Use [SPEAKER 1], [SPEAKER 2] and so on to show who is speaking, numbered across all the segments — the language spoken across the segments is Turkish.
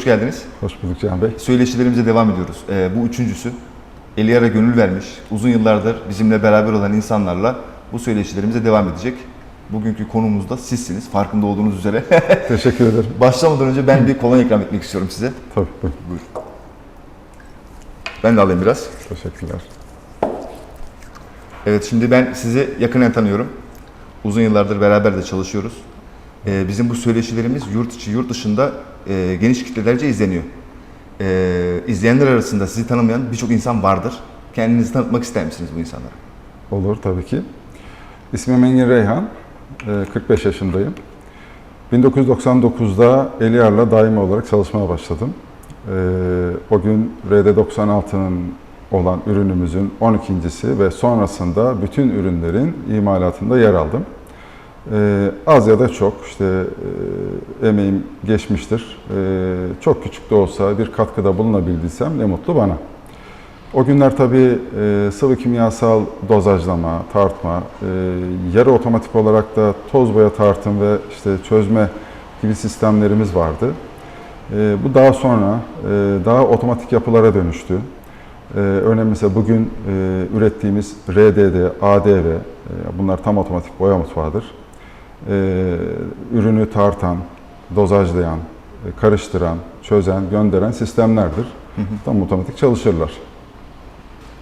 [SPEAKER 1] Hoş geldiniz.
[SPEAKER 2] Hoş bulduk Cihan Bey.
[SPEAKER 1] Söyleşilerimize devam ediyoruz. Ee, bu üçüncüsü. Eliyar'a gönül vermiş, uzun yıllardır bizimle beraber olan insanlarla bu söyleşilerimize devam edecek. Bugünkü konumuz da sizsiniz, farkında olduğunuz üzere.
[SPEAKER 2] Teşekkür ederim.
[SPEAKER 1] Başlamadan önce ben bir kolonya ikram etmek istiyorum size.
[SPEAKER 2] Tabii, buyurun.
[SPEAKER 1] Buyurun. Ben de alayım biraz.
[SPEAKER 2] Teşekkürler.
[SPEAKER 1] Evet, şimdi ben sizi yakından tanıyorum. Uzun yıllardır beraber de çalışıyoruz. Ee, bizim bu söyleşilerimiz yurt içi, yurt dışında e, geniş kitlelerce izleniyor. Ee, izleyenler arasında sizi tanımayan birçok insan vardır. Kendinizi tanıtmak ister misiniz bu insanlara?
[SPEAKER 2] Olur tabii ki. İsmim Engin Reyhan. Ee, 45 yaşındayım. 1999'da Eliar'la daimi olarak çalışmaya başladım. Ee, O gün RD96'nın olan ürünümüzün 12.si ve sonrasında bütün ürünlerin imalatında yer aldım. Ee, az ya da çok işte e, emeğim geçmiştir. Ee, çok küçük de olsa bir katkıda bulunabildiysem ne mutlu bana. O günler tabii e, sıvı kimyasal dozajlama, tartma, e, yarı otomatik olarak da toz boya tartım ve işte çözme gibi sistemlerimiz vardı. E, bu daha sonra e, daha otomatik yapılara dönüştü. E, örneğin mesela bugün e, ürettiğimiz RDD, ADV, e, bunlar tam otomatik boya mutfağıdır. E, ürünü tartan, dozajlayan, e, karıştıran, çözen, gönderen sistemlerdir. Tam otomatik çalışırlar.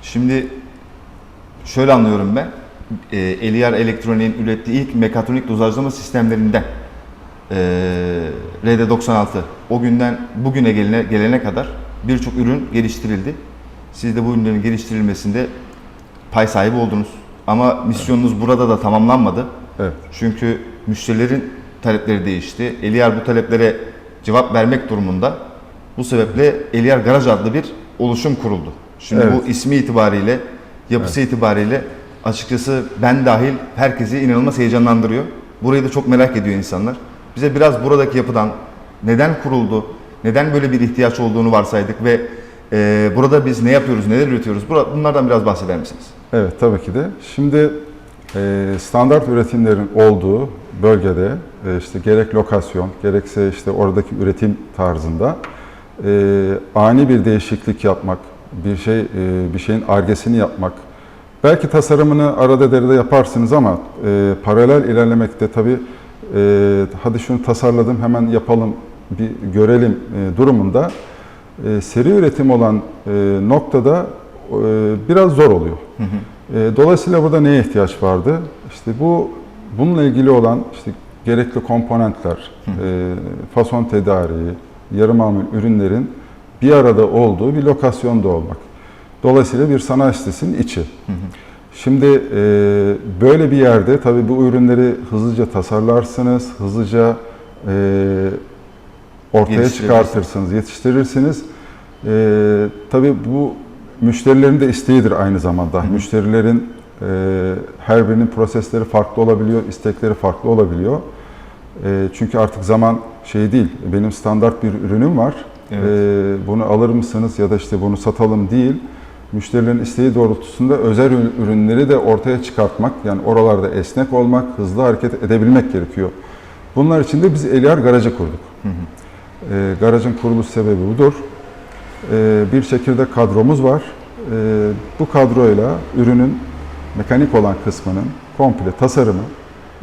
[SPEAKER 1] Şimdi şöyle anlıyorum ben. E, Eliar Elektronik'in ürettiği ilk mekatronik dozajlama sistemlerinden e, RD96 o günden bugüne gelene, gelene kadar birçok ürün geliştirildi. Siz de bu ürünlerin geliştirilmesinde pay sahibi oldunuz. Ama misyonunuz burada da tamamlanmadı.
[SPEAKER 2] Evet.
[SPEAKER 1] Çünkü müşterilerin talepleri değişti. Eliar bu taleplere cevap vermek durumunda. Bu sebeple Eliar Garaj adlı bir oluşum kuruldu. Şimdi
[SPEAKER 2] Evet.
[SPEAKER 1] bu ismi itibariyle, yapısı itibariyle açıkçası ben dahil herkesi inanılmaz heyecanlandırıyor. Burayı da çok merak ediyor insanlar. Bize biraz buradaki yapıdan neden kuruldu, neden böyle bir ihtiyaç olduğunu varsaydık ve e, burada biz ne yapıyoruz, neler üretiyoruz? Bunlardan biraz bahseder misiniz?
[SPEAKER 2] Evet tabii ki de. Şimdi standart üretimlerin olduğu bölgede e, işte gerek lokasyon gerekse işte oradaki üretim tarzında e, ani bir değişiklik yapmak, bir şey e, bir şeyin argesini yapmak. Belki tasarımını arada deride yaparsınız ama paralel ilerlemekte tabii e, hadi şunu tasarladım hemen yapalım bir görelim durumunda seri üretim olan noktada biraz zor oluyor. E, Dolayısıyla burada neye ihtiyaç vardı? İşte bu bununla ilgili olan işte gerekli komponentler, e, fason tedariği, yarı mamul ürünlerin bir arada olduğu bir lokasyonda olmak. Dolayısıyla bir sanayi sitesinin içi. Şimdi e, böyle bir yerde tabii bu ürünleri hızlıca tasarlarsınız, hızlıca e, ortaya
[SPEAKER 1] Geliştirirsiniz.
[SPEAKER 2] çıkartırsınız, yetiştirirsiniz. E, tabii bu müşterilerin de isteğidir aynı zamanda. Müşterilerin e, her birinin prosesleri farklı olabiliyor, istekleri farklı olabiliyor. E, çünkü artık zaman şey değil, benim standart bir ürünüm var.
[SPEAKER 1] Evet.
[SPEAKER 2] E, bunu alır mısınız ya da işte bunu satalım değil. Müşterilerin isteği doğrultusunda özel ürün- ürünleri de ortaya çıkartmak, yani oralarda esnek olmak, hızlı hareket edebilmek gerekiyor. Bunlar için de biz Eliar Garajı kurduk. E, garajın kuruluş sebebi budur. E, bir çekirdek kadromuz var. E, bu kadroyla ürünün mekanik olan kısmının komple tasarımı,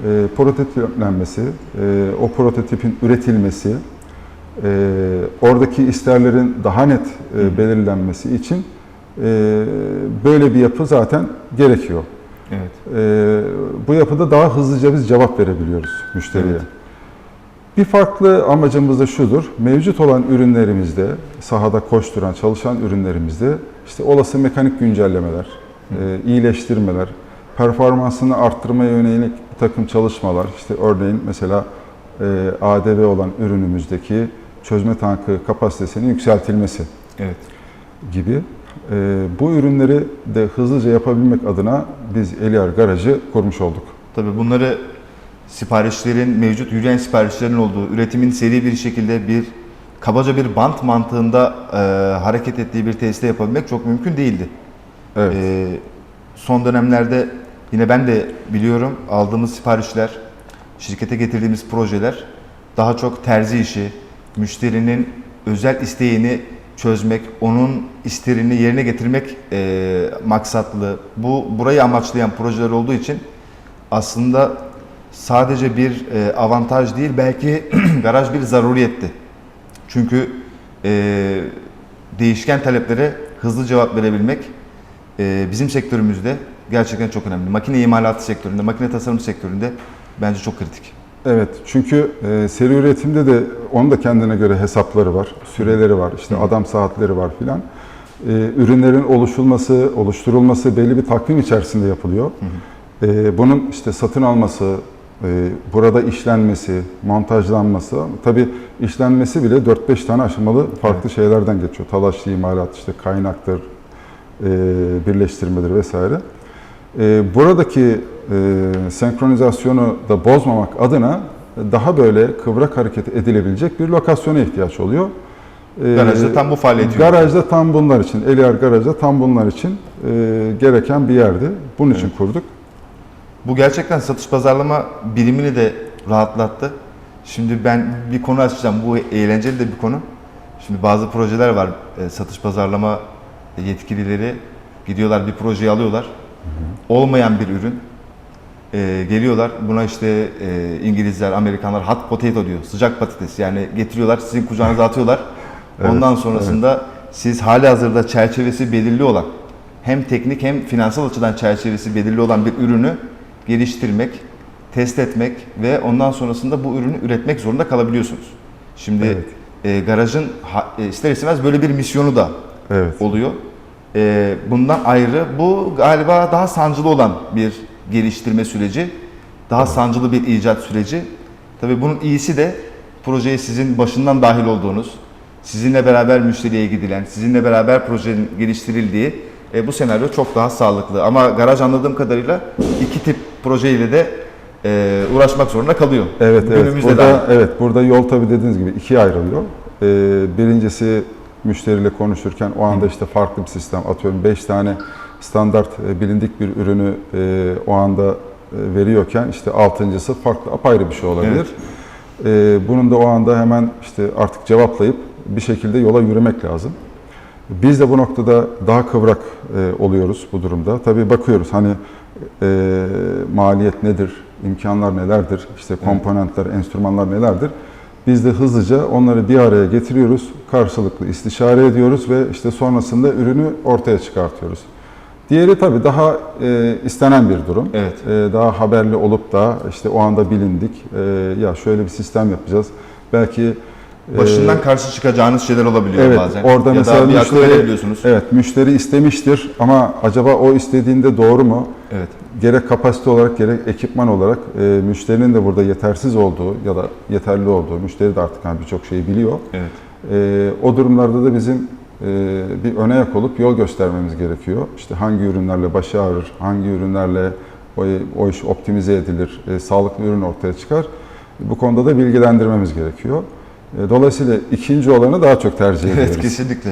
[SPEAKER 2] e, prototiplenmesi, e, o prototipin üretilmesi, e, oradaki isterlerin daha net belirlenmesi için böyle bir yapı zaten gerekiyor.
[SPEAKER 1] Evet.
[SPEAKER 2] Bu yapıda daha hızlıca biz cevap verebiliyoruz müşteriye.
[SPEAKER 1] Evet.
[SPEAKER 2] Bir farklı amacımız da şudur. Mevcut olan ürünlerimizde, sahada koşturan, çalışan ürünlerimizde işte olası mekanik güncellemeler, e, iyileştirmeler, performansını arttırmaya yönelik bir takım çalışmalar, işte örneğin mesela e, ADV olan ürünümüzdeki çözme tankı kapasitesinin yükseltilmesi
[SPEAKER 1] Evet.
[SPEAKER 2] gibi e, bu ürünleri de hızlıca yapabilmek adına biz Eliar Garajı kurmuş olduk.
[SPEAKER 1] Tabii bunları siparişlerin, mevcut yürüyen siparişlerin olduğu, üretimin seri bir şekilde bir kabaca bir bant mantığında e, hareket ettiği bir tesiste yapabilmek çok mümkün değildi.
[SPEAKER 2] Evet.
[SPEAKER 1] E, son dönemlerde yine ben de biliyorum aldığımız siparişler, şirkete getirdiğimiz projeler daha çok terzi işi, müşterinin özel isteğini çözmek, onun isteğini yerine getirmek e, maksatlı, bu burayı amaçlayan projeler olduğu için aslında sadece bir e, avantaj değil, belki garaj bir zaruriyetti. Çünkü e, değişken taleplere hızlı cevap verebilmek e, bizim sektörümüzde gerçekten çok önemli. Makine imalatı sektöründe, makine tasarım sektöründe bence çok kritik.
[SPEAKER 2] Evet çünkü e, seri üretimde de onun da kendine göre hesapları var, süreleri var, işte adam saatleri var filan. E, ürünlerin oluşulması, oluşturulması belli bir takvim içerisinde yapılıyor. E, bunun işte satın alması, burada işlenmesi, montajlanması, tabii işlenmesi bile 4-5 tane aşamalı farklı şeylerden geçiyor. Talaşlı imalat, işte kaynaktır, e, birleştirmedir vesaire. E, buradaki e, senkronizasyonu da bozmamak adına daha böyle kıvrak hareket edilebilecek bir lokasyona ihtiyaç oluyor.
[SPEAKER 1] Garajda tam bu yürütüyor.
[SPEAKER 2] Garajda tam bunlar için, Eliar Garajda tam bunlar için gereken bir yerdi. Bunun için kurduk.
[SPEAKER 1] Bu gerçekten satış pazarlama birimini de rahatlattı. Şimdi ben bir konu açacağım. Bu eğlenceli de bir konu. Şimdi bazı projeler var. e, Satış pazarlama yetkilileri gidiyorlar bir projeyi alıyorlar. Olmayan bir ürün. E, geliyorlar buna işte e, İngilizler, Amerikanlar hot potato diyor. Sıcak patates. Yani getiriyorlar sizin kucağınıza atıyorlar. Ondan sonrasında siz hali hazırda çerçevesi belirli olan hem teknik hem finansal açıdan çerçevesi belirli olan bir ürünü geliştirmek, test etmek ve ondan sonrasında bu ürünü üretmek zorunda kalabiliyorsunuz. Şimdi
[SPEAKER 2] Evet.
[SPEAKER 1] e, garajın ha- e, ister istemez böyle bir misyonu da
[SPEAKER 2] Evet.
[SPEAKER 1] oluyor. E, bundan ayrı bu galiba daha sancılı olan bir geliştirme süreci, daha sancılı bir icat süreci. Tabii bunun iyisi de projeye sizin başından dahil olduğunuz, sizinle beraber müşteriye gidilen, sizinle beraber projenin geliştirildiği e, bu senaryo çok daha sağlıklı. Ama garaj anladığım kadarıyla iki tip projeyle de e, uğraşmak zorunda kalıyor.
[SPEAKER 2] Evet, evet.
[SPEAKER 1] Günümüzde
[SPEAKER 2] Burada,
[SPEAKER 1] de.
[SPEAKER 2] evet, burada yol tabii dediğiniz gibi ikiye ayrılıyor. Ee, birincisi müşteriyle konuşurken o anda işte farklı bir sistem atıyorum 5 tane standart e, bilindik bir ürünü e, o anda e, veriyorken işte altıncısı farklı apayrı bir şey olabilir. Ee, bunun da o anda hemen işte artık cevaplayıp bir şekilde yola yürümek lazım. Biz de bu noktada daha kıvrak e, oluyoruz bu durumda. Tabii bakıyoruz hani e, maliyet nedir, imkanlar nelerdir, işte komponentler, enstrümanlar nelerdir. Biz de hızlıca onları bir araya getiriyoruz, karşılıklı istişare ediyoruz ve işte sonrasında ürünü ortaya çıkartıyoruz. Diğeri tabii daha e, istenen bir durum.
[SPEAKER 1] Evet.
[SPEAKER 2] E, daha haberli olup da işte o anda bilindik. E, ya şöyle bir sistem yapacağız. Belki
[SPEAKER 1] Başından karşı çıkacağınız şeyler olabiliyor
[SPEAKER 2] Evet,
[SPEAKER 1] bazen.
[SPEAKER 2] orada
[SPEAKER 1] ya
[SPEAKER 2] mesela
[SPEAKER 1] da bir
[SPEAKER 2] müşteri-. Evet, müşteri istemiştir ama acaba o istediğinde doğru mu?
[SPEAKER 1] Evet.
[SPEAKER 2] Gerek kapasite olarak gerek ekipman olarak e, müşterinin de burada yetersiz olduğu ya da yeterli olduğu, müşteri de artık hani birçok şeyi biliyor.
[SPEAKER 1] Evet.
[SPEAKER 2] E, o durumlarda da bizim e, bir öne yak olup yol göstermemiz gerekiyor. İşte hangi ürünlerle başı ağrır, hangi ürünlerle o, o iş optimize edilir, e, sağlıklı ürün ortaya çıkar. Bu konuda da bilgilendirmemiz gerekiyor. E, dolayısıyla ikinci olanı daha çok tercih ediyoruz.
[SPEAKER 1] Evet kesinlikle.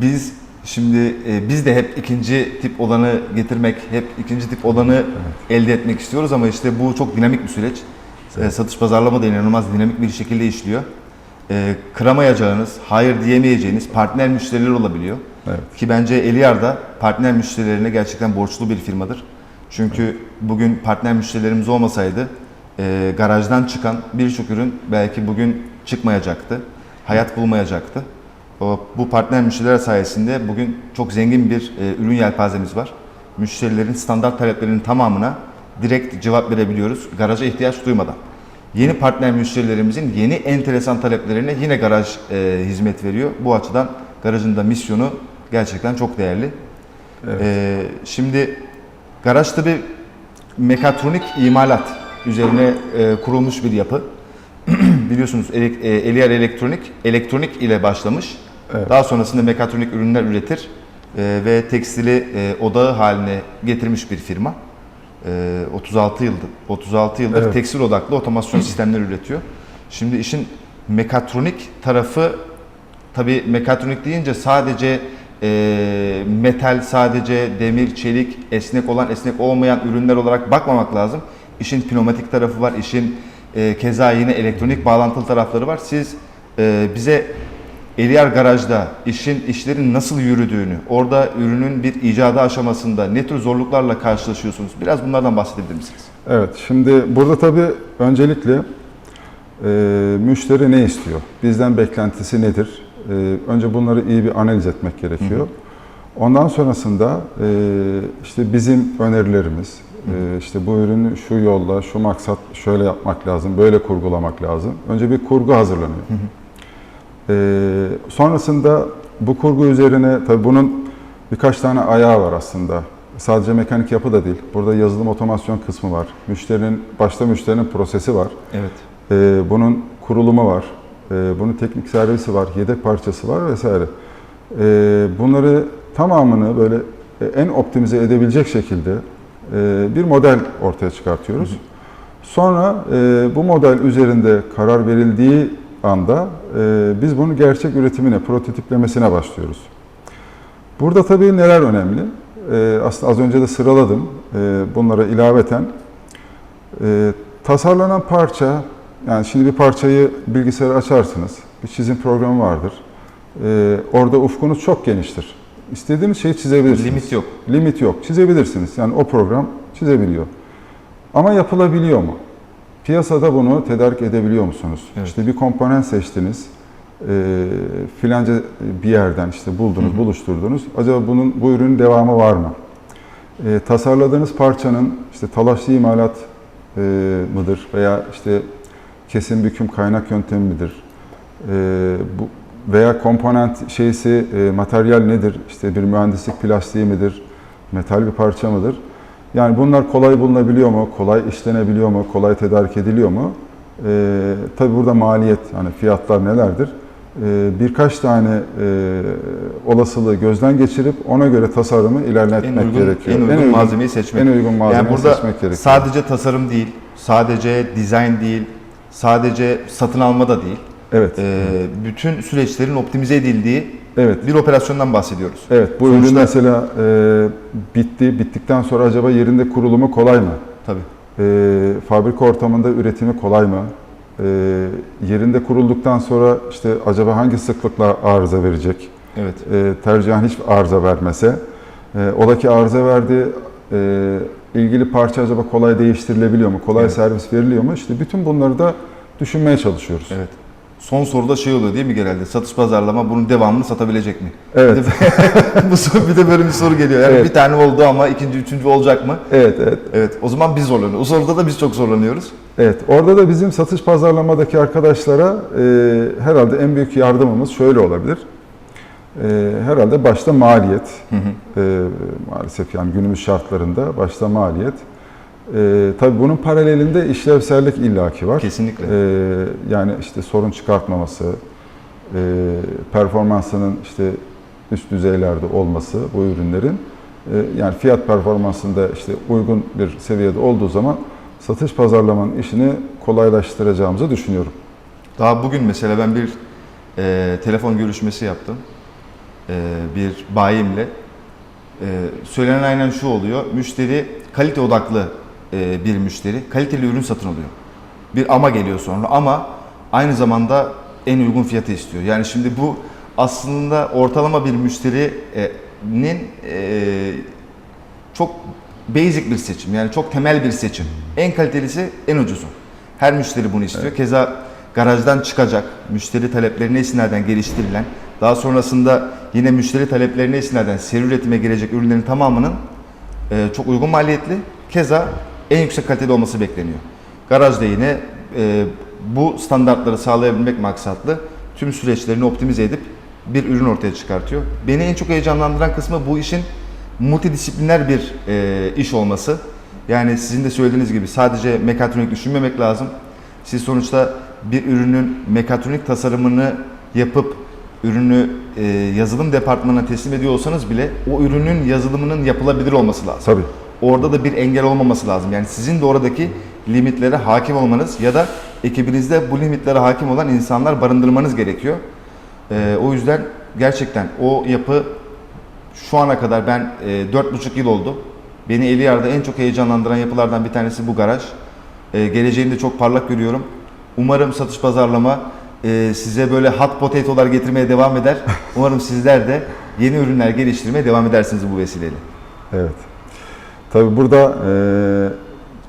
[SPEAKER 1] Biz şimdi e, biz de hep ikinci tip olanı getirmek, hep ikinci tip olanı elde etmek istiyoruz ama işte bu çok dinamik bir süreç. E, Satış pazarlama da inanılmaz dinamik bir şekilde işliyor. E, kıramayacağınız, hayır diyemeyeceğiniz partner müşteriler olabiliyor.
[SPEAKER 2] Evet.
[SPEAKER 1] Ki bence Eliar da partner müşterilerine gerçekten borçlu bir firmadır. Çünkü bugün partner müşterilerimiz olmasaydı e, garajdan çıkan birçok ürün belki bugün çıkmayacaktı. Hayat bulmayacaktı. Bu partner müşteriler sayesinde bugün çok zengin bir e, ürün yelpazemiz var. Müşterilerin standart taleplerinin tamamına direkt cevap verebiliyoruz garaja ihtiyaç duymadan. Yeni partner müşterilerimizin yeni enteresan taleplerine yine garaj e, hizmet veriyor. Bu açıdan garajın da misyonu gerçekten çok değerli.
[SPEAKER 2] Evet.
[SPEAKER 1] E, şimdi garaj tabi mekatronik imalat üzerine e, kurulmuş bir yapı. Biliyorsunuz elek- e, Elektronik, elektronik ile başlamış.
[SPEAKER 2] Evet.
[SPEAKER 1] Daha sonrasında mekatronik ürünler üretir e, ve tekstili e, odağı haline getirmiş bir firma. E, 36 yıldır 36 yıldır
[SPEAKER 2] Evet.
[SPEAKER 1] tekstil odaklı otomasyon sistemleri üretiyor. Şimdi işin mekatronik tarafı tabi mekatronik deyince sadece e, metal, sadece demir, çelik, esnek olan, esnek olmayan ürünler olarak bakmamak lazım. İşin pneumatik tarafı var, işin e, keza yine elektronik bağlantılı tarafları var. Siz e, bize Eliar Garaj'da işin işlerin nasıl yürüdüğünü, orada ürünün bir icadı aşamasında ne tür zorluklarla karşılaşıyorsunuz? Biraz bunlardan bahsedebilir misiniz?
[SPEAKER 2] Evet, şimdi burada tabii öncelikle e, müşteri ne istiyor? Bizden beklentisi nedir? E, önce bunları iyi bir analiz etmek gerekiyor. Ondan sonrasında e, işte bizim önerilerimiz, e, işte bu ürünü şu yolla, şu maksat şöyle yapmak lazım, böyle kurgulamak lazım. Önce bir kurgu hazırlanıyor. E, sonrasında bu kurgu üzerine tabii bunun birkaç tane ayağı var aslında. Sadece mekanik yapı da değil. Burada yazılım otomasyon kısmı var. Müşterinin başta müşterinin prosesi var.
[SPEAKER 1] Evet.
[SPEAKER 2] Ee, bunun kurulumu var. Ee, bunun teknik servisi var, yedek parçası var vesaire. Ee, bunları tamamını böyle en optimize edebilecek şekilde bir model ortaya çıkartıyoruz. Sonra e, bu model üzerinde karar verildiği anda e, biz bunun gerçek üretimine, prototiplemesine başlıyoruz. Burada tabii neler önemli? Aslında az önce de sıraladım. Bunlara ilaveten e, tasarlanan parça, yani şimdi bir parçayı bilgisayara açarsınız, bir çizim programı vardır. Orada ufkunuz çok geniştir. İstediğiniz şeyi çizebilirsiniz.
[SPEAKER 1] Limit yok.
[SPEAKER 2] Limit yok. Çizebilirsiniz. Yani o program çizebiliyor. Ama yapılabiliyor mu? Piyasada bunu tedarik edebiliyor musunuz?
[SPEAKER 1] Evet.
[SPEAKER 2] İşte bir komponent seçtiniz. E, filanca bir yerden işte buldunuz, buluşturdunuz. Acaba bunun bu ürünün devamı var mı? E, tasarladığınız parçanın işte talaşlı imalat e, mıdır veya işte kesim büküm kaynak yöntemi midir? E, bu veya komponent şeysi e, materyal nedir? İşte bir mühendislik plastiği midir? Metal bir parça mıdır? Yani bunlar kolay bulunabiliyor mu? Kolay işlenebiliyor mu? Kolay tedarik ediliyor mu? E, tabii burada maliyet, hani fiyatlar nelerdir? E, birkaç tane e, olasılığı gözden geçirip ona göre tasarımı
[SPEAKER 1] En
[SPEAKER 2] ilerletmek
[SPEAKER 1] uygun,
[SPEAKER 2] gerekiyor.
[SPEAKER 1] en uygun malzemeyi seçmek.
[SPEAKER 2] En uygun malzemeyi
[SPEAKER 1] yani burada
[SPEAKER 2] seçmek gerekiyor.
[SPEAKER 1] sadece tasarım değil, sadece dizayn değil, sadece satın alma da değil.
[SPEAKER 2] Evet.
[SPEAKER 1] Ee, bütün süreçlerin optimize edildiği
[SPEAKER 2] evet.
[SPEAKER 1] bir operasyondan bahsediyoruz.
[SPEAKER 2] Evet. Bu
[SPEAKER 1] Sonuçta-
[SPEAKER 2] ürün mesela e, bitti. Bittikten sonra acaba yerinde kurulumu kolay mı?
[SPEAKER 1] Tabii.
[SPEAKER 2] E, fabrika ortamında üretimi kolay mı? E, yerinde kurulduktan sonra işte acaba hangi sıklıkla arıza verecek?
[SPEAKER 1] Evet.
[SPEAKER 2] E, tercihen hiç arıza vermese. E, oradaki arıza verdiği e, ilgili parça acaba kolay değiştirilebiliyor mu? Kolay
[SPEAKER 1] Evet.
[SPEAKER 2] servis veriliyor mu? İşte bütün bunları da düşünmeye çalışıyoruz.
[SPEAKER 1] Evet. Son soruda şey oluyor değil mi genelde? Satış pazarlama bunun devamını satabilecek mi?
[SPEAKER 2] Evet.
[SPEAKER 1] Bu soru, bir de böyle bir soru geliyor. Yani
[SPEAKER 2] Evet.
[SPEAKER 1] bir tane oldu ama ikinci, üçüncü olacak mı?
[SPEAKER 2] Evet, evet.
[SPEAKER 1] Evet. O zaman biz zorlanıyoruz. O soruda da biz çok zorlanıyoruz.
[SPEAKER 2] Evet, orada da bizim satış pazarlamadaki arkadaşlara e, herhalde en büyük yardımımız şöyle olabilir. E, herhalde başta maliyet, E, maalesef yani günümüz şartlarında başta maliyet. E, tabii bunun paralelinde işlevsellik illaki var.
[SPEAKER 1] Kesinlikle.
[SPEAKER 2] E, yani işte sorun çıkartmaması, e, performansının işte üst düzeylerde olması bu ürünlerin, e, yani fiyat performansında işte uygun bir seviyede olduğu zaman satış pazarlamanın işini kolaylaştıracağımızı düşünüyorum.
[SPEAKER 1] Daha bugün mesela ben bir e, telefon görüşmesi yaptım. E, bir bayimle. E, söylenen aynen şu oluyor. Müşteri kalite odaklı e, bir müşteri. Kaliteli ürün satın alıyor. Bir ama geliyor sonra ama aynı zamanda en uygun fiyatı istiyor. Yani şimdi bu aslında ortalama bir müşterinin e, çok basic bir seçim. Yani çok temel bir seçim. En kalitelisi en ucuzu. Her müşteri bunu istiyor. Keza garajdan çıkacak, müşteri taleplerine istinaden geliştirilen, daha sonrasında yine müşteri taleplerine istinaden seri üretime girecek ürünlerin tamamının e, çok uygun maliyetli, keza en yüksek kalitede olması bekleniyor. Garajda yine e, bu standartları sağlayabilmek maksatlı tüm süreçlerini optimize edip bir ürün ortaya çıkartıyor. Beni en çok heyecanlandıran kısmı bu işin multidisipliner bir e, iş olması. Yani sizin de söylediğiniz gibi sadece mekatronik düşünmemek lazım. Siz sonuçta bir ürünün mekatronik tasarımını yapıp ürünü e, yazılım departmanına teslim ediyor olsanız bile o ürünün yazılımının yapılabilir olması lazım.
[SPEAKER 2] Tabii.
[SPEAKER 1] Orada da bir engel olmaması lazım. Yani sizin de oradaki limitlere hakim olmanız ya da ekibinizde bu limitlere hakim olan insanlar barındırmanız gerekiyor. Ee, o yüzden gerçekten o yapı şu ana kadar ben e, 4,5 yıl oldu. Beni Eliyar'da en çok heyecanlandıran yapılardan bir tanesi bu garaj. E, geleceğini de çok parlak görüyorum. Umarım satış pazarlama e, size böyle hot potatolar getirmeye devam eder. Umarım sizler de yeni ürünler geliştirmeye devam edersiniz bu vesileyle.
[SPEAKER 2] Evet. Tabii burada e,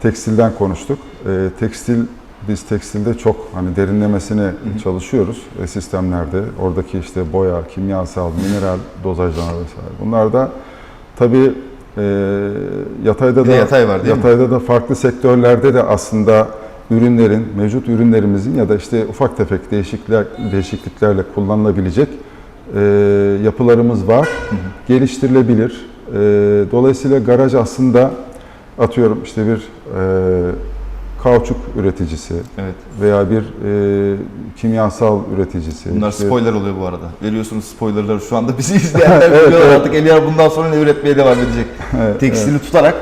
[SPEAKER 2] tekstilden konuştuk. E, tekstil biz tekstilde çok hani derinlemesine çalışıyoruz e, sistemlerde. Oradaki işte boya, kimyasal, mineral dozajlama vesaire. Bunlar da tabii e, yatayda da
[SPEAKER 1] yatay var değil mi?
[SPEAKER 2] yatayda da farklı sektörlerde de aslında ürünlerin, mevcut ürünlerimizin ya da işte ufak tefek değişiklikler değişikliklerle kullanılabilecek e, yapılarımız var. Geliştirilebilir. E, dolayısıyla garaj aslında atıyorum işte bir e, kauçuk üreticisi
[SPEAKER 1] Evet.
[SPEAKER 2] veya bir e, kimyasal üreticisi.
[SPEAKER 1] Bunlar
[SPEAKER 2] işte-
[SPEAKER 1] spoiler oluyor bu arada. Veriyorsunuz spoilerları şu anda bizi izleyenler
[SPEAKER 2] Evet,
[SPEAKER 1] biliyorlar
[SPEAKER 2] evet.
[SPEAKER 1] artık Eliar bundan sonra ne üretmeye devam edecek.
[SPEAKER 2] Evet,
[SPEAKER 1] Tekstili tutarak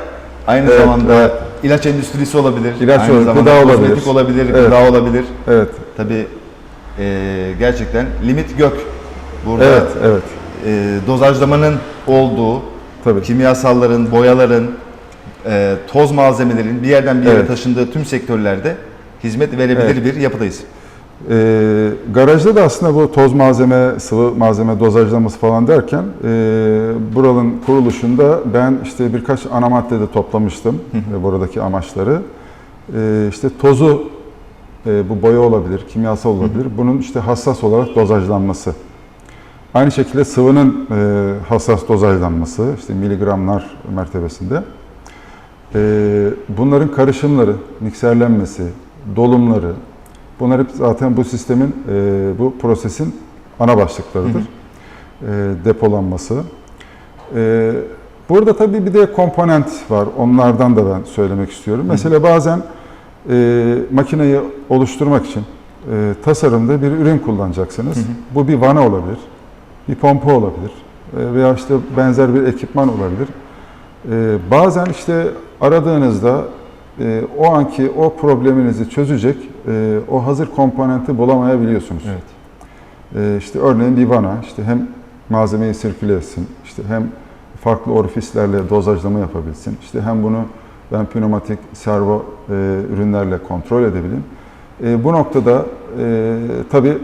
[SPEAKER 1] aynı
[SPEAKER 2] Evet,
[SPEAKER 1] zamanda
[SPEAKER 2] evet.
[SPEAKER 1] ilaç endüstrisi olabilir.
[SPEAKER 2] İlaç
[SPEAKER 1] aynı
[SPEAKER 2] olabilir,
[SPEAKER 1] zamanda
[SPEAKER 2] gıda olabilir.
[SPEAKER 1] olabilir,
[SPEAKER 2] Evet.
[SPEAKER 1] gıda olabilir.
[SPEAKER 2] Evet,
[SPEAKER 1] Tabii e, gerçekten limit gök. Burada
[SPEAKER 2] evet, evet.
[SPEAKER 1] e, dozajlamanın olduğu,
[SPEAKER 2] Tabii.
[SPEAKER 1] kimyasalların, boyaların, e, toz malzemelerin bir yerden bir yere
[SPEAKER 2] Evet.
[SPEAKER 1] taşındığı tüm sektörlerde hizmet verebilir bir yapıdayız.
[SPEAKER 2] Ee, garajda da aslında bu toz malzeme, sıvı malzeme dozajlaması falan derken e, buranın kuruluşunda ben işte birkaç ana maddede toplamıştım e, buradaki amaçları. E, işte tozu e, bu boya olabilir, kimyasal olabilir. Bunun işte hassas olarak dozajlanması. Aynı şekilde sıvının e, hassas dozajlanması, işte miligramlar mertebesinde. E, bunların karışımları, mikserlenmesi, dolumları, bunlar hep zaten bu sistemin, e, bu prosesin ana başlıklarıdır. E, depolanması. E, burada tabii bir de komponent var. Onlardan da ben söylemek istiyorum. Mesela bazen e, makineyi oluşturmak için e, tasarımda bir ürün kullanacaksınız. Bu bir vana olabilir, bir pompa olabilir e, veya işte benzer bir ekipman olabilir. E, bazen işte aradığınızda e, o anki o probleminizi çözecek o hazır komponenti bulamayabiliyorsunuz.
[SPEAKER 1] Evet.
[SPEAKER 2] İşte örneğin bir vana işte hem malzemeyi sirküle etsin, işte hem farklı orifislerle dozajlama yapabilsin, işte hem bunu ben pneumatik servo ürünlerle kontrol edebilirim. E, bu noktada tabii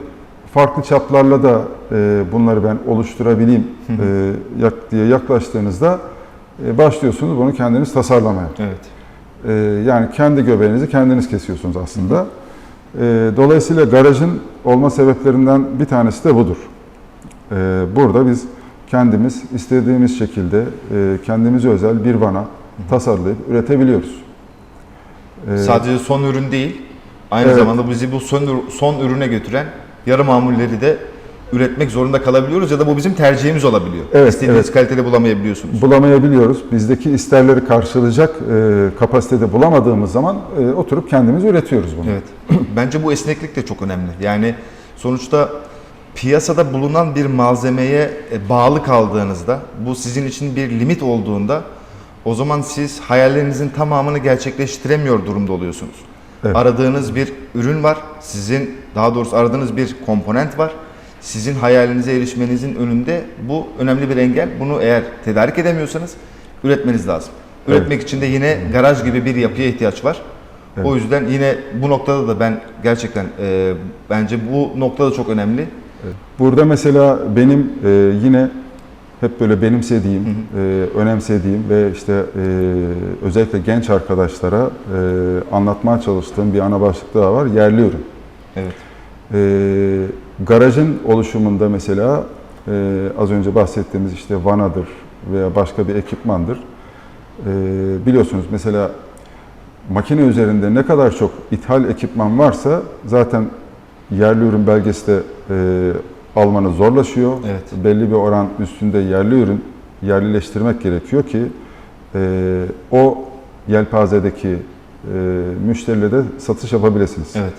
[SPEAKER 2] farklı çaplarla da e, bunları ben oluşturabileyim e, yak, diye yaklaştığınızda e, başlıyorsunuz bunu kendiniz tasarlamaya.
[SPEAKER 1] Evet.
[SPEAKER 2] E, yani kendi göbeğinizi kendiniz kesiyorsunuz aslında. E, dolayısıyla garajın olma sebeplerinden bir tanesi de budur. E, burada biz kendimiz istediğimiz şekilde e, kendimize özel bir vana tasarlayıp üretebiliyoruz. E,
[SPEAKER 1] Sadece son ürün değil, aynı
[SPEAKER 2] Evet.
[SPEAKER 1] zamanda bizi bu son, son ürüne götüren yarı mamulleri de üretmek zorunda kalabiliyoruz ya da bu bizim tercihimiz olabiliyor.
[SPEAKER 2] Evet,
[SPEAKER 1] İstediğiniz
[SPEAKER 2] evet.
[SPEAKER 1] kalitede bulamayabiliyorsunuz.
[SPEAKER 2] bulamayabiliyoruz. Bizdeki isterleri karşılayacak e, kapasitede bulamadığımız zaman e, oturup kendimiz üretiyoruz bunu.
[SPEAKER 1] Evet. Bence bu esneklik de çok önemli. Yani sonuçta piyasada bulunan bir malzemeye e, bağlı kaldığınızda, bu sizin için bir limit olduğunda o zaman siz hayallerinizin tamamını gerçekleştiremiyor durumda oluyorsunuz.
[SPEAKER 2] Evet.
[SPEAKER 1] Aradığınız bir ürün var, sizin daha doğrusu aradığınız bir komponent var. Sizin hayalinize erişmenizin önünde bu önemli bir engel. Bunu eğer tedarik edemiyorsanız üretmeniz lazım.
[SPEAKER 2] Evet.
[SPEAKER 1] Üretmek için de yine garaj gibi bir yapıya ihtiyaç var.
[SPEAKER 2] Evet.
[SPEAKER 1] O yüzden yine bu noktada da ben gerçekten e, bence bu nokta da çok önemli.
[SPEAKER 2] Burada mesela benim e, yine hep böyle benimsediğim, e, önemsediğim ve işte e, özellikle genç arkadaşlara e, anlatmaya çalıştığım bir ana başlık daha var. Yerli ürün.
[SPEAKER 1] Evet.
[SPEAKER 2] E, garajın oluşumunda mesela e, az önce bahsettiğimiz işte vanadır veya başka bir ekipmandır. E, biliyorsunuz mesela makine üzerinde ne kadar çok ithal ekipman varsa zaten yerli ürün belgesi de e, almanız zorlaşıyor.
[SPEAKER 1] Evet.
[SPEAKER 2] Belli bir oran üstünde yerli ürün yerlileştirmek gerekiyor ki e, o yelpazedeki e, müşterilere de satış yapabilirsiniz.
[SPEAKER 1] Evet.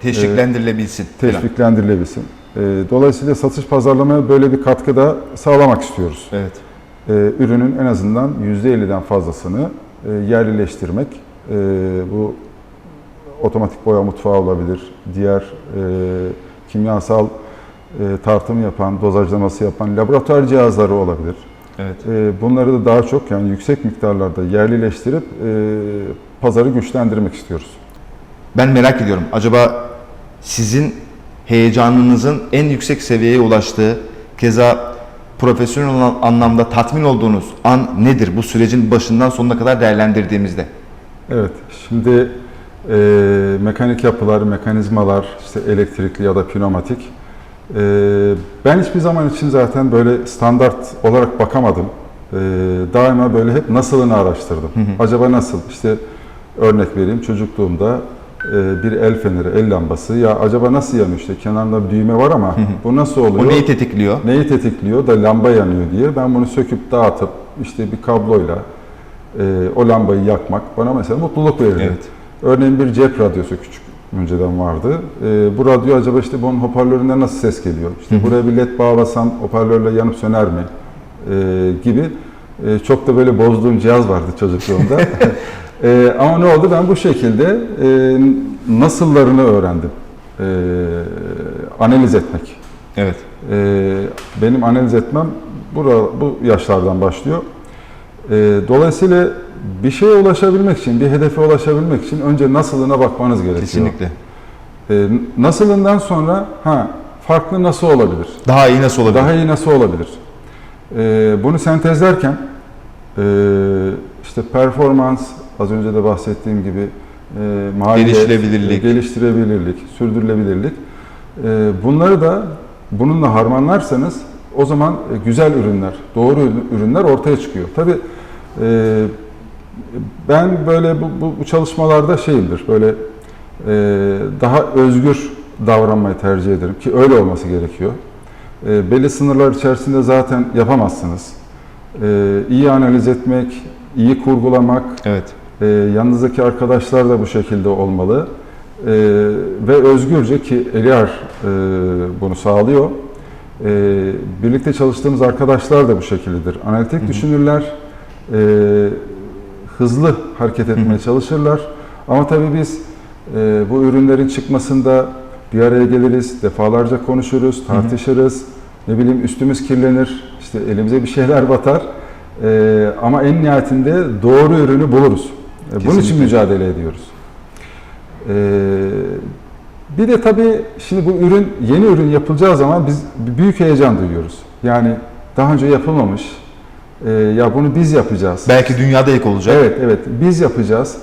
[SPEAKER 1] Teşviklendirilebilsin. falan.
[SPEAKER 2] Teşviklendirilebilsin. E, dolayısıyla satış pazarlamaya böyle bir katkı da sağlamak istiyoruz.
[SPEAKER 1] Evet.
[SPEAKER 2] E, ürünün en azından %50'den fazlasını e, yerlileştirmek. E, bu otomatik boya mutfağı olabilir, diğer e, kimyasal e, tartım yapan, dozajlaması yapan laboratuvar cihazları olabilir.
[SPEAKER 1] Evet.
[SPEAKER 2] E, bunları da daha çok yani yüksek miktarlarda yerlileştirip e, pazarı güçlendirmek istiyoruz.
[SPEAKER 1] Ben merak ediyorum. Acaba sizin heyecanınızın en yüksek seviyeye ulaştığı, keza profesyonel anlamda tatmin olduğunuz an nedir bu sürecin başından sonuna kadar değerlendirdiğimizde?
[SPEAKER 2] Evet, şimdi e, mekanik yapılar, mekanizmalar, işte elektrikli ya da pneumatik. E, ben hiçbir zaman için zaten böyle standart olarak bakamadım. E, daima böyle hep nasılını araştırdım. Acaba nasıl? İşte örnek vereyim, çocukluğumda e, bir el feneri, el lambası. Ya acaba nasıl yanıyor? İşte kenarında bir düğme var ama bu nasıl oluyor?
[SPEAKER 1] O neyi tetikliyor?
[SPEAKER 2] Neyi tetikliyor da lamba yanıyor diye ben bunu söküp dağıtıp işte bir kabloyla e, o lambayı yakmak bana mesela mutluluk verirdi.
[SPEAKER 1] Evet.
[SPEAKER 2] Örneğin bir cep radyosu küçük önceden vardı. E, bu radyo acaba işte bunun hoparlöründen nasıl ses geliyor? İşte buraya bir led bağlasam hoparlörle yanıp söner mi? E, gibi e, çok da böyle bozduğum cihaz vardı çocukluğumda. e, ama ne oldu? Ben bu şekilde e, nasıllarını öğrendim. E, analiz etmek.
[SPEAKER 1] Evet.
[SPEAKER 2] Ee, benim analiz etmem bura, bu yaşlardan başlıyor. Ee, dolayısıyla bir şeye ulaşabilmek için, bir hedefe ulaşabilmek için önce nasılına bakmanız gerekiyor.
[SPEAKER 1] Kesinlikle.
[SPEAKER 2] Ee, nasılından sonra ha farklı nasıl olabilir?
[SPEAKER 1] Daha iyi nasıl olabilir?
[SPEAKER 2] Daha iyi nasıl olabilir? Ee, bunu sentezlerken e, işte performans, az önce de bahsettiğim gibi e, maliyet,
[SPEAKER 1] Geliştirebilirlik.
[SPEAKER 2] geliştirebilirlik, sürdürülebilirlik. E, bunları da bununla harmanlarsanız o zaman e, güzel ürünler, doğru ürünler ortaya çıkıyor. Tabii e, ben böyle bu, bu, bu çalışmalarda şeyimdir, böyle e, daha özgür davranmayı tercih ederim ki öyle olması gerekiyor. E, belli sınırlar içerisinde zaten yapamazsınız. E, iyi analiz etmek, iyi kurgulamak,
[SPEAKER 1] Evet.
[SPEAKER 2] e, yanınızdaki arkadaşlar da bu şekilde olmalı. E, ve özgürce ki Eliar e, bunu sağlıyor. E, birlikte çalıştığımız arkadaşlar da bu şekildedir. Analitik düşünürler, e, hızlı hareket etmeye çalışırlar. Ama tabii biz e, bu ürünlerin çıkmasında bir araya geliriz, defalarca konuşuruz, tartışırız. Ne bileyim üstümüz kirlenir, işte elimize bir şeyler batar. E, ama en nihayetinde doğru ürünü buluruz. E, Bunun için
[SPEAKER 1] Kesinlikle.
[SPEAKER 2] mücadele ediyoruz. E, bir de tabii şimdi bu ürün, yeni ürün yapılacağı zaman biz büyük heyecan duyuyoruz. Yani daha önce yapılmamış, e, ya bunu biz yapacağız.
[SPEAKER 1] Belki dünyada ilk olacak.
[SPEAKER 2] Evet, evet. Biz yapacağız.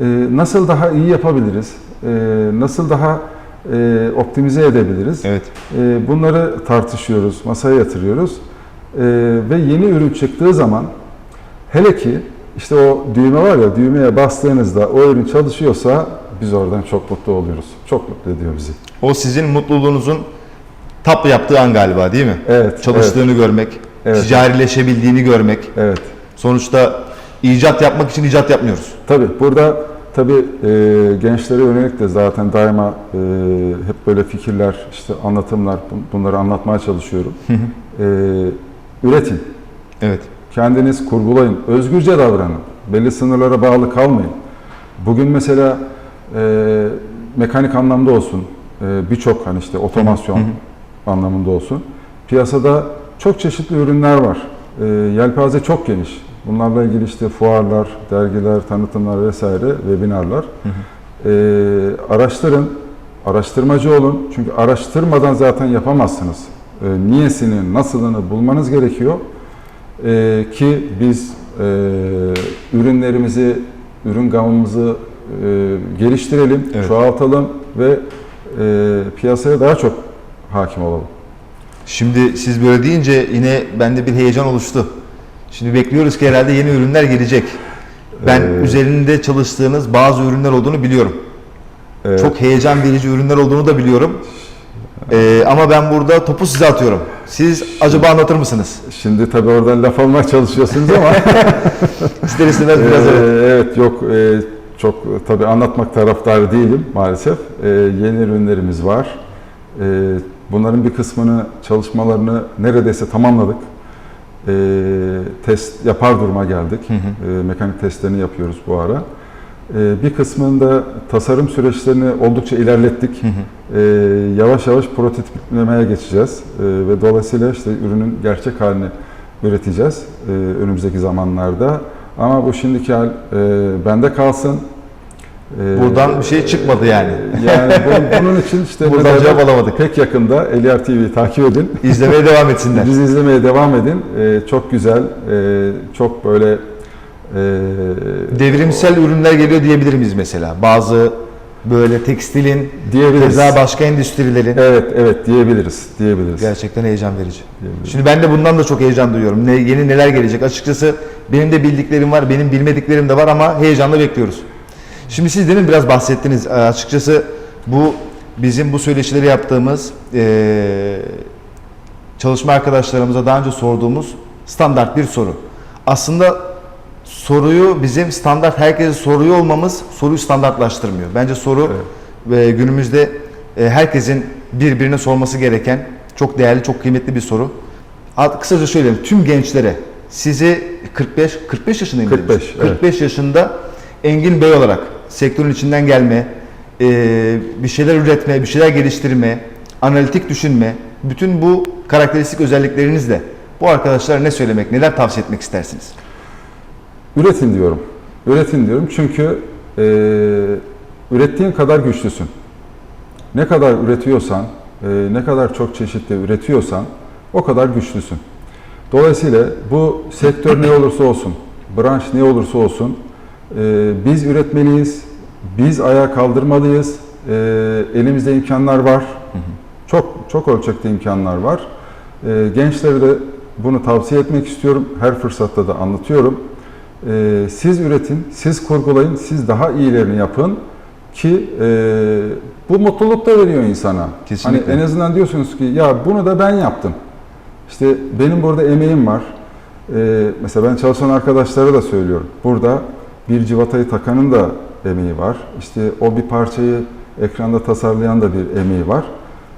[SPEAKER 2] Ee, nasıl daha iyi yapabiliriz? Ee, nasıl daha e, optimize edebiliriz?
[SPEAKER 1] Evet.
[SPEAKER 2] Ee, bunları tartışıyoruz, masaya yatırıyoruz. Ee, ve yeni ürün çıktığı zaman hele ki işte o düğme var ya düğmeye bastığınızda o ürün çalışıyorsa biz oradan çok mutlu oluyoruz. Çok mutlu ediyor bizi.
[SPEAKER 1] O sizin mutluluğunuzun tap yaptığı an galiba değil mi?
[SPEAKER 2] Evet.
[SPEAKER 1] Çalıştığını görmek,
[SPEAKER 2] Evet.
[SPEAKER 1] ticarileşebildiğini görmek.
[SPEAKER 2] Evet.
[SPEAKER 1] Sonuçta icat yapmak için icat yapmıyoruz.
[SPEAKER 2] Tabii burada tabii e, gençlere yönelik de zaten daima e, hep böyle fikirler, işte anlatımlar bun- bunları anlatmaya çalışıyorum. E, üretin,
[SPEAKER 1] Evet.
[SPEAKER 2] kendiniz kurgulayın, özgürce davranın, belli sınırlara bağlı kalmayın. Bugün mesela e, mekanik anlamda olsun, e, birçok hani işte otomasyon anlamında olsun, piyasada çok çeşitli ürünler var. E, yelpaze çok geniş. Bunlarla ilgili işte fuarlar, dergiler, tanıtımlar vesaire, webinarlar. E, araştırın, araştırmacı olun. Çünkü araştırmadan zaten yapamazsınız. E, niyesini, nasılını bulmanız gerekiyor. E, ki biz e, ürünlerimizi, ürün gamımızı e, geliştirelim,
[SPEAKER 1] Evet.
[SPEAKER 2] çoğaltalım ve e, piyasaya daha çok hakim olalım.
[SPEAKER 1] Şimdi siz böyle deyince yine bende bir heyecan oluştu. Şimdi bekliyoruz ki herhalde yeni ürünler gelecek. Ben
[SPEAKER 2] Ee,
[SPEAKER 1] üzerinde çalıştığınız bazı ürünler olduğunu biliyorum.
[SPEAKER 2] Evet.
[SPEAKER 1] Çok heyecan verici ürünler olduğunu da biliyorum. Ee, ama ben burada topu size atıyorum. Siz acaba anlatır mısınız?
[SPEAKER 2] Şimdi tabii oradan laf almaya çalışıyorsunuz ama
[SPEAKER 1] İster istemez biraz
[SPEAKER 2] Ee,
[SPEAKER 1] evet.
[SPEAKER 2] evet yok e, çok e, tabii anlatmak taraftarı değilim maalesef. Ee, yeni ürünlerimiz var. Ee, bunların bir kısmını çalışmalarını neredeyse tamamladık. Ee, test yapar duruma geldik. Ee, mekanik testlerini yapıyoruz bu ara. Ee, bir kısmında tasarım süreçlerini oldukça ilerlettik. Ee, yavaş yavaş prototiplemeye geçeceğiz Ee, ve dolayısıyla işte ürünün gerçek halini üreteceğiz e, önümüzdeki zamanlarda. Ama bu şimdiki hal e, bende kalsın. Ee,
[SPEAKER 1] Buradan bir şey çıkmadı yani.
[SPEAKER 2] Yani bunun, için işte
[SPEAKER 1] Buradan cevap alamadık.
[SPEAKER 2] Pek yakında Eliar TV'yi takip edin.
[SPEAKER 1] İzlemeye devam etsinler.
[SPEAKER 2] Bizi izlemeye devam edin. Ee, çok güzel, e, çok böyle e,
[SPEAKER 1] Devrimsel ürünler geliyor diyebilir miyiz mesela? Bazı böyle tekstilin,
[SPEAKER 2] diyebiliriz.
[SPEAKER 1] keza başka endüstrilerin
[SPEAKER 2] Evet, evet diyebiliriz, diyebiliriz.
[SPEAKER 1] gerçekten heyecan verici. Şimdi ben de bundan da çok heyecan duyuyorum. Ne, yeni neler gelecek? Açıkçası benim de bildiklerim var, benim bilmediklerim de var ama heyecanla bekliyoruz. Şimdi siz demin biraz bahsettiniz. Ee, Açıkçası bu bizim bu söyleşileri yaptığımız eee, çalışma arkadaşlarımıza daha önce sorduğumuz standart bir soru. Aslında soruyu bizim standart herkese soruyor olmamız soruyu standartlaştırmıyor. Bence soru ve günümüzde e, herkesin birbirine sorması gereken çok değerli, çok kıymetli bir soru. Kısaca söyleyeyim tüm gençlere sizi 45 45 yaşındayım
[SPEAKER 2] 45,
[SPEAKER 1] demiştim.
[SPEAKER 2] evet.
[SPEAKER 1] 45 yaşında Engin Bey olarak sektörün içinden gelme, e, bir şeyler üretme, bir şeyler geliştirme, analitik düşünme, bütün bu karakteristik özelliklerinizle bu arkadaşlara ne söylemek, neler tavsiye etmek istersiniz?
[SPEAKER 2] Üretin diyorum. Üretin diyorum çünkü e, ürettiğin kadar güçlüsün. Ne kadar üretiyorsan, e, ne kadar çok çeşitli üretiyorsan o kadar güçlüsün. Dolayısıyla bu sektör ne olursa olsun, branş ne olursa olsun e, biz üretmeliyiz, biz ayağa kaldırmalıyız. E, elimizde imkanlar var. Çok çok ölçekte imkanlar var. E, gençlere de bunu tavsiye etmek istiyorum. Her fırsatta da anlatıyorum. E, siz üretin, siz kurgulayın, siz daha iyilerini yapın ki e, bu mutluluk da veriyor insana.
[SPEAKER 1] Kesinlikle.
[SPEAKER 2] Hani en azından diyorsunuz ki ya bunu da ben yaptım. İşte benim burada emeğim var. E, mesela ben çalışan arkadaşlara da söylüyorum. Burada bir civatayı takanın da emeği var. İşte o bir parçayı ekranda tasarlayan da bir emeği var.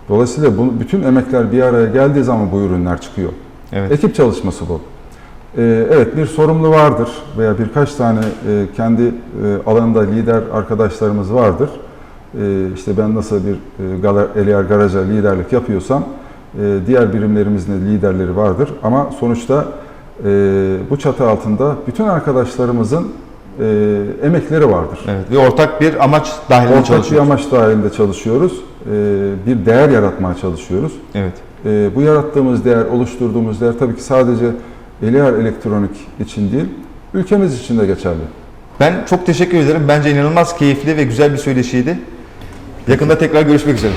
[SPEAKER 2] Dolayısıyla bu, bütün emekler bir araya geldiği zaman bu ürünler çıkıyor.
[SPEAKER 1] Evet.
[SPEAKER 2] Ekip çalışması bu. Ee, evet bir sorumlu vardır veya birkaç tane e, kendi e, alanında lider arkadaşlarımız vardır. E, işte ben nasıl bir e, Galer, Eliar Garaja liderlik yapıyorsam e, diğer birimlerimizin de liderleri vardır. Ama sonuçta e, bu çatı altında bütün arkadaşlarımızın e, emekleri vardır.
[SPEAKER 1] Evet. Ve ortak bir amaç dahilinde
[SPEAKER 2] Ortak bir
[SPEAKER 1] çalışıyoruz.
[SPEAKER 2] amaç dahilinde çalışıyoruz. E, bir değer yaratmaya çalışıyoruz.
[SPEAKER 1] Evet.
[SPEAKER 2] E, bu yarattığımız değer, oluşturduğumuz değer tabii ki sadece Eliar Elektronik için değil, ülkemiz için de geçerli.
[SPEAKER 1] Ben çok teşekkür ederim. Bence inanılmaz keyifli ve güzel bir söyleşiydi. Yakında tekrar görüşmek üzere.